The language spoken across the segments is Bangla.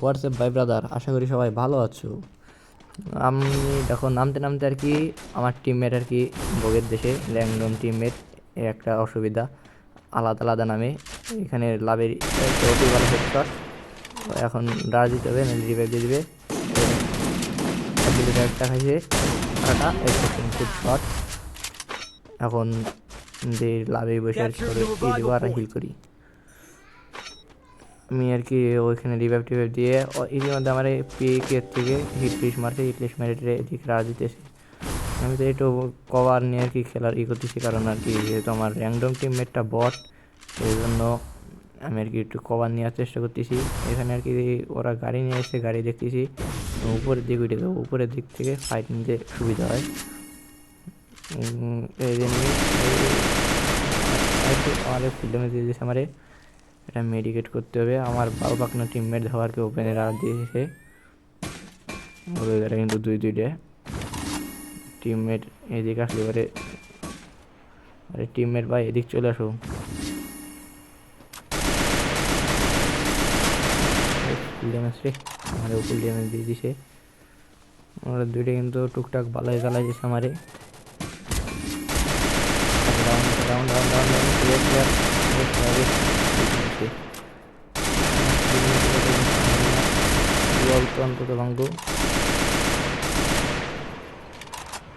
হোয়াটসঅ্যাপ বাই ব্রাদার, আশা করি সবাই ভালো আছো। আমি যখন নামতে নামতে আর কি আমার টিমমেট আর কি বগের দেশে র্যান্ডম টিমমেট এ একটা অসুবিধা, আলাদা আলাদা নামে। এখানে লাভের অতি ভালো এখন রাজ দিতে হবে রিভাইভ দিয়ে দিবে। একটা খাইছে আটা খুব শট এখন যে লাভে বসে আর হিল করি। আমি আর কি ওইখানে রিভাইভ টিভাইভ দিয়ে, ও- এর মধ্যে আমার পিকের থেকে হিট লিস্ট মারছে হিট লিস্ট মেরে এদিকে রাজ দিতেছে। আমি তো একটু কভার নিয়ে আর কি খেলার ই করতেছি, কারণ আর কি যেহেতু আমার র্যান্ডম টিমমেটটা বট সেই জন্য আমি আর কি একটু কভার নেওয়ার চেষ্টা করতেছি। এখানে আর কি ওরা গাড়ি নিয়ে এসে গাড়ি দেখতেছি, উপরের দিক উঠে উপরের দিক থেকে ফাইট নিতে সুবিধা হয়। এই জন্য আমাদের ফিল্ডে দিয়ে দিয়েছে আমারে। এটা মেডিকেট করতে হবে আমার বাবু পাকনা টিমমেট ধাওয়ারকে ওপেনে রাখ দিয়েছে ওদের কিন্তু দুই দুইটে টিমমেট এদিকে আসলে এবারে আরে টিমমেট ভাই এদিক চলে আসো ফুল ড্যামেজ রে আমাদের ফুল ড্যামেজ দিয়ে দিছে ওরা দুইটা কিন্তু টুকটাক বালাই চালাই দিছে আমারে ডাউন ডাউন ডাউন ডাউন অন্তত ভাঙবো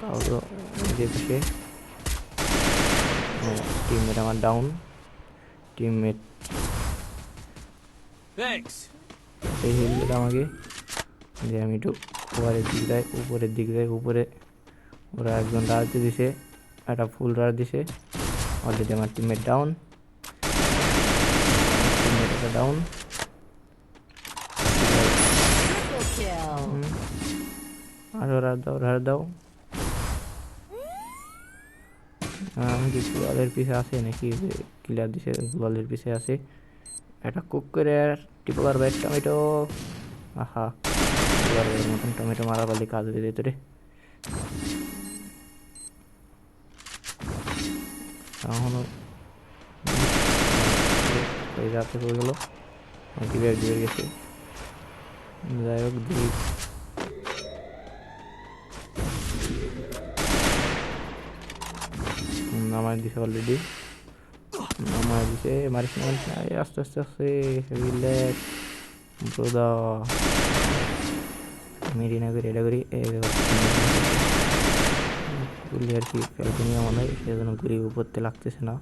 তাও তো যে পাশে টিমমেট আমার ডাউন টিমমেট. এই হিল আমাকে যে আমি একটু উপরের দিক দেয় উপরের দিক দেয় উপরে ওরা একজন রাজ দিছে একটা ফুল রাজ দিছে অলরেডি আমার টিমমেট ডাউন একটা ডাউন Triple kill. দাও রাজ দাও আমি কি গুলালের পিছে আছে নাকি? ক্লিয়ার দিছে গুলালের পিছে আছে। একটা কুক করে টিপলার বাইক টমেটো আহা গুলালের মতন টমেটো মারা পারলে কাজ হয়ে যেত রে। এখনও ওই রাতে হয়ে গেলো ডিবের গেছে যাই হোক নামায় দিছে অলরেডি নামায় দিছে মারিস মারিস আস্তে আস্তে আস্তে রিল্যাক্স ব্রোদা মেরি না করি এটা করি গুলি আর কি ক্যালকুনিয়া মনে হয় সেজন্য গুলি উপরতে লাগতেছে না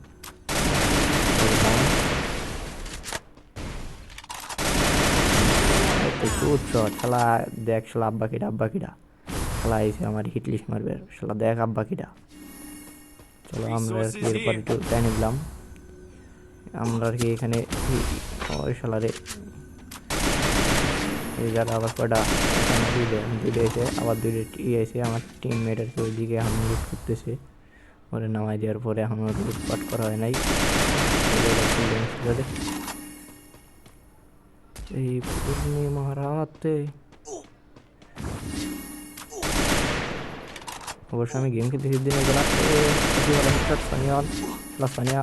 শট শালা দেখ, শালা আব্বা কিটা আব্বা কিটা শালা এসে আমার হিট লিস্ট মারবে, শালা দেখ আব্বা কিটা চলো আমরা এরপর একটু টাইম নিলাম আমরা আর কি এখানে ওই শালারে এই যারা আবার কটা দুইটা দুইটা এসে, আবার দুইটা ই এসে আমার টিমমেট আর কি ওইদিকে এখন লুট করতেছে। ওরে নামাই দেওয়ার পরে ওর লুটপাট করা হয় নাই। এই পূর্ণিমা রাতে অবশ্য আমি গেম খেলতে দিনে সানিয়ান সানিয়া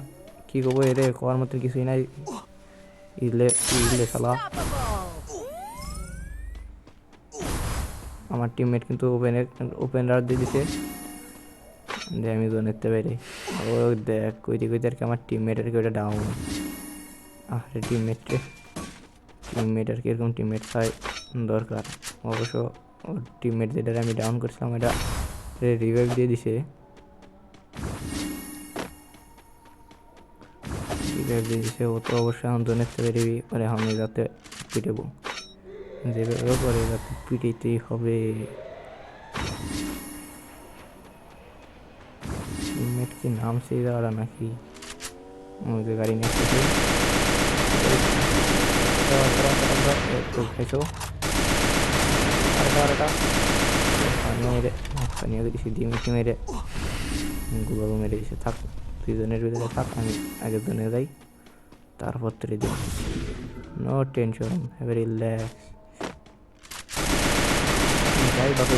কি করব এরে করার মতো কিছুই নাই ইলে ইলে শালা. আমার টিমমেট কিন্তু ওপেন ওপেন রার দিয়ে দিছে যে আমি তো নিতে পারি ও দেখ কইতে কইতে আর কি আমার টিমমেট আর কি ওটা ডাউন আরে টিমমেট রে টিমমেট আর কি, এরকম টিমমেট চাই দরকার। অবশ্য টিমমেট যেটা আমি ডাউন করছিলাম এটা রিভাইভ দিয়ে দিছে। রিভাইভ দিয়ে দিছে, ও তো অবশ্যই এখন তো নিতে পারবি পরে আমি যাতে পিটেবো। যেভাবে করে যাতে পিটাইতেই হবে। টিমমেট কি নাম সেই দেওয়াটা নাকি? যে গাড়ি নিয়ে মেরে পানিও দিয়েছি মেরে গুলো মেরে দিয়েছে থাক দুজনের ভিতরে থাক আমি আগের জনে যাই তারপর তোরে দেখতেছি নো টেনশন হ্যাভ রিল্যাক্স যাই বাবু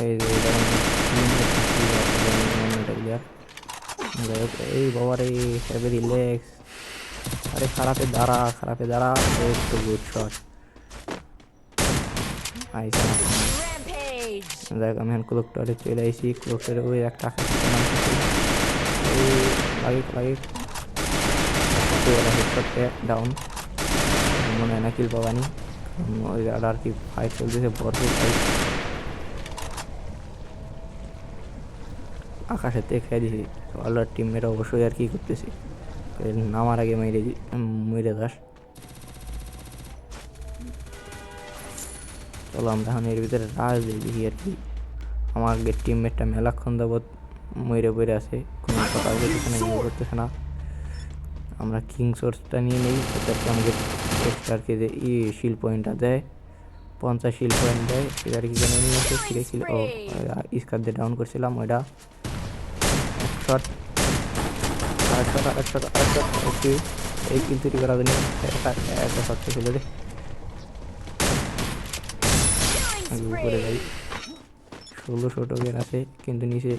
এই এটা আমার team এর সাথে আমি অন্যটা player। যাই হোক, এই বাবা রে রিল্যাক্স আরে খারাপে দাঁড়া খারাপে দাঁড়া একটু গুড শট আইসা আমি এখন ক্লোকটারে চলে আইসি ক্লোকটারে ওই একটা লাগে লাগে ডাউন মনে হয় না। কিল পাবানি ওই আর কি ফাইট চলতেছে ভরপুর ফাইট আকাশে তে খেয়ে দিছি অলর টিমমেট অবশ্যই আর কি করতেছি। নামার আগে মেরে মেরে দাস চলো আমরা এখন এর ভিতরে রাজ দিয়ে দেখি আর কি। আমার টিমমেটটা মেলাক্ষণ যাবৎ ময়রে বইরে আছে, কোনো কথা বলতেছে না ইয়ে করতেছে না। আমরা কিং সোর্সটা নিয়ে নেই, এটাকে আমাকে এক্সট্রাকে যে ই শিল পয়েন্টটা দেয়। পঞ্চাশ শিল পয়েন্ট দেয়। এবার কি কেন নিয়ে আসে ফিরে ছিল ও স্কার দিয়ে ডাউন করছিলাম ওইটা। শট আরেক শট শট শট এই কিল একটা শট ছিল রে আমি উপরে যাই ষোলোশো টোকেন আছে কিন্তু নিচে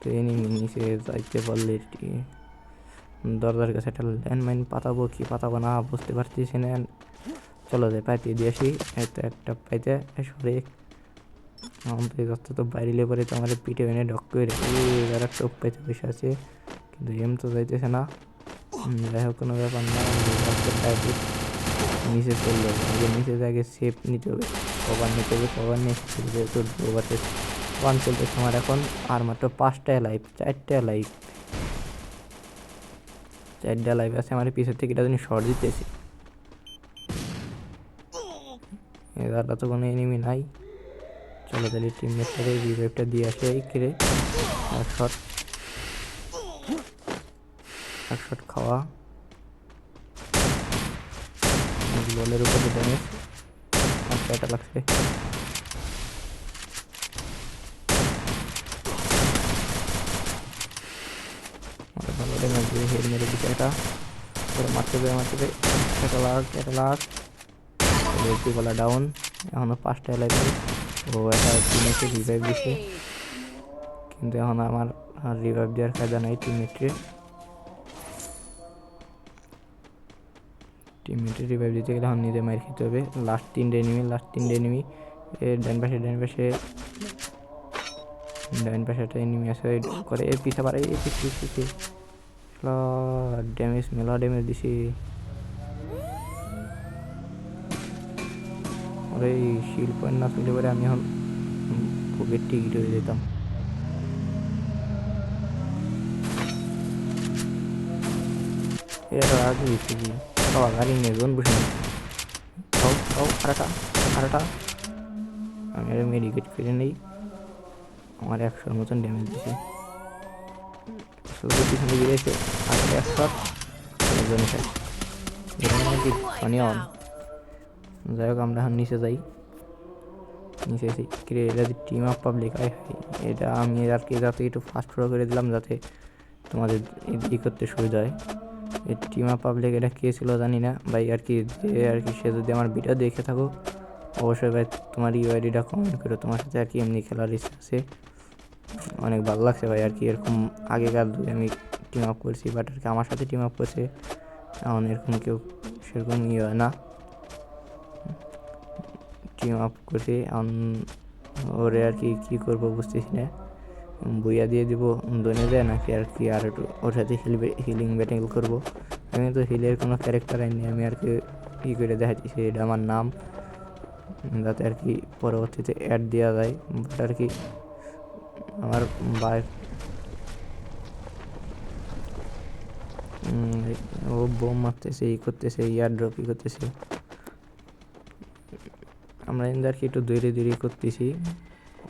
তো নিচে যাইতে পারলে দরজার কাছে একটা ল্যান্ডমাইন পাতাবো কি পাতাবো না বুঝতে পারতেছি না চলো যাই পাইতে দিয়ে আসি একটা পাইতে সরে আমাদের যত তো বাইরে পরে তো আমার পিঠে এনে ডক করে এবার একটা পাইতে বসে আছে, কিন্তু এম তো যাইতেছে না। যাই হোক, কোনো ব্যাপার না নিচে চলল আগে নিচে আগে সেফ নিতে হবে কভার নিতে হবে কভার নিয়ে যেহেতু ওভারতে ওয়ান চলতেছে আমার এখন। আর মাত্র পাঁচটা লাইফ চারটা লাইফ চারটা লাইফ আছে, আমার পিছের থেকে এটা জানি শর্ট দিতেছি। এবার তো কোনো এনিমি নাই। চলো তাহলে টিমমেটটারে রিভাইভটা দিয়ে আসে এই এক শট এক শট খাওয়া। বলের উপরে ড্যামেজ আচ্ছা এটা লাগছে। ভালো ড্যামেজ দিয়ে হেড মেরে দিচ্ছে এটা। করে ডাউন এখনও পাঁচটা লাইভ ও একটা টিমেটে রিভাইভ দিছে। কিন্তু এখন আমার রিভাইভ দেওয়ার কায়দা নাই টিমমেটে টিমমেটে রিভাইভ দিতে গেলে এখন নিজে মার খেতে হবে। লাস্ট তিনটে এনিমি লাস্ট তিনটে এনিমি ডান পাশে ডান পাশে। ডান পাশে একটা এনিমি আছে করে এ পিছা পারে এ পিছ পিছ ড্যামেজ মেলা ড্যামেজ দিছি। ওরে পয়েন্ট না তুলে পরে আমি এখন বুকের টিকিট হয়ে যেতাম। জন বসে আরেকটা আমি আরে মেডিকেট আমার একশোর মতন ড্যামেজ আর একশো অন যাই হোক আমরা এখন নিচে যাই। নিচে এটা টিম আপ পাবলিক হাই এটা আমি আর কি যাতে একটু ফাস্ট ফলো করে দিলাম যাতে তোমাদের ই করতে সুবিধা হয়। এই টিম আপ পাবলিক এটা কে ছিল জানি না। ভাই, আর কি যে, আর কি সে যদি আমার ভিডিও দেখে থাকো, অবশ্যই ভাই তোমার ইউআইডিটা কমেন্ট করো। তোমার সাথে আর কি এমনি খেলার ইচ্ছা আছে। অনেক ভালো লাগছে ভাই, আর কি এরকম আগেকার আমি টিম আপ করছি বাট আর কি আমার সাথে টিম আপ করছে, এখন এরকম কেউ সেরকম ইয়ে হয় না। টিম আপ এখন ওরে আর কি, কী করব বুঝতেছি না। বইয়া দিয়ে দিব দনে যায় নাকি আর কি, আর একটু ওর সাথে হিল হিলিং ব্যাটিং করব। আমি তো হিলের কোনো ক্যারেক্টার আইনি, আমি আর কি কী করে দেখাচ্ছি এটা আমার নাম। যাতে আর কি পরবর্তীতে অ্যাড দেওয়া যায় বাট আর কি আমার বাইক ও বোম মারতেছে, ই করতেছে ইয়ার ড্রপ ই করতেছে। আমরা কিন্তু আর কি একটু দূরে দূরে করতেছি।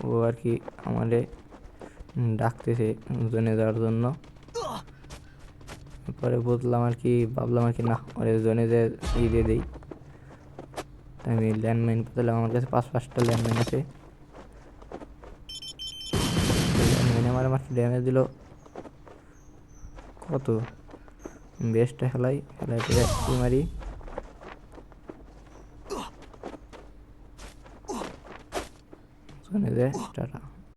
ও আর কি আমাদের ডাকতেছে জোনে যাওয়ার জন্য। পরে বুঝলাম আর কি, ভাবলাম আর কি, না, ওরে জোনে যে ই দিয়ে দিই। আমি ল্যান্ডমাইন পেলাম আমার কাছে পাঁচ পাঁচটা ল্যান্ডমাইন আছে। ল্যান্ডমাইন আমার মাত্র ড্যামেজ দিল কত? বেস্টটা খেলাই খেলাই মারি? জোনে যায় টাটা